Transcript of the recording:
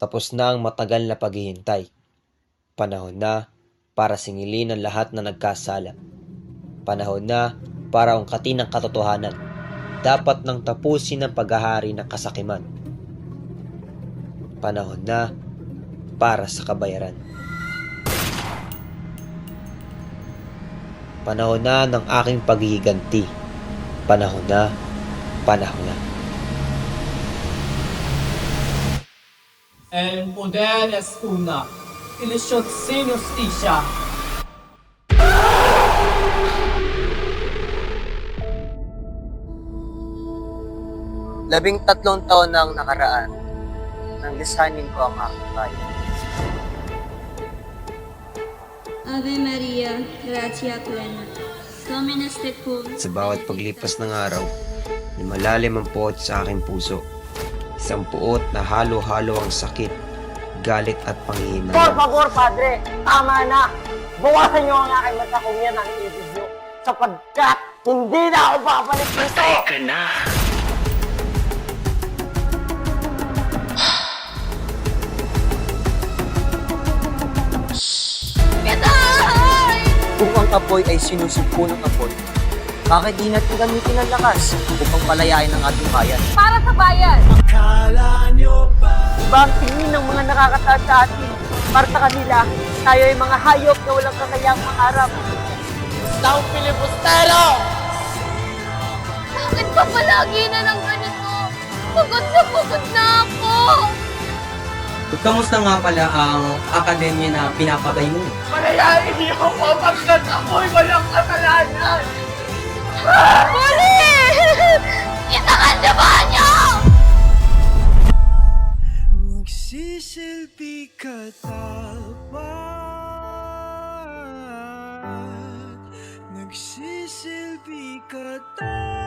Tapos na ang matagal na paghihintay. Panahon na para singilin ang lahat na nagkasala. Panahon na para ungkatin ang katotohanan. Dapat nang tapusin ang paghahari ng kasakiman. Panahon na para sa kabayaran. Panahon na ng aking paghihiganti. Panahon na, panahon na. El poder es una, ilusyon sin justisya. Labing tatlong taon na ang nakaraan nang lisanin ko ang aking bayan. Ave Maria, gratia plena. Dominus tecum. Sa bawat paglipas ng araw, na malalim ang puot sa aking puso. Isang puot na halo-halo ang sakit, galit at Por panghihinayang. favor, Padre, tama na. Bawasan niyo ang aking mata kung yan ang ibig niyo. Sapagkat hindi na ako babalik dito. Kung ang apoy ay sinusupo ng apoy, bakit di natin gamitin ang lakas upang palayain ang ating bayan? para sa bayan. Iba ang tingin ng mga nakakataas sa atin. Para sa kanila, tayo ay mga hayop na walang kakayang mangarap. Taong Pilipustero! Bakit ba palagi na lang ganito? Pagod na pagod na ako. Kamusta nga pala ang akademya na pinapagay mo? Palayain niyo ako pagkat ako'y walang kasalanan! Mali! Itangan niyo ba niyo? Nagsisilbi ka dapat Nagsisilbi ka dapat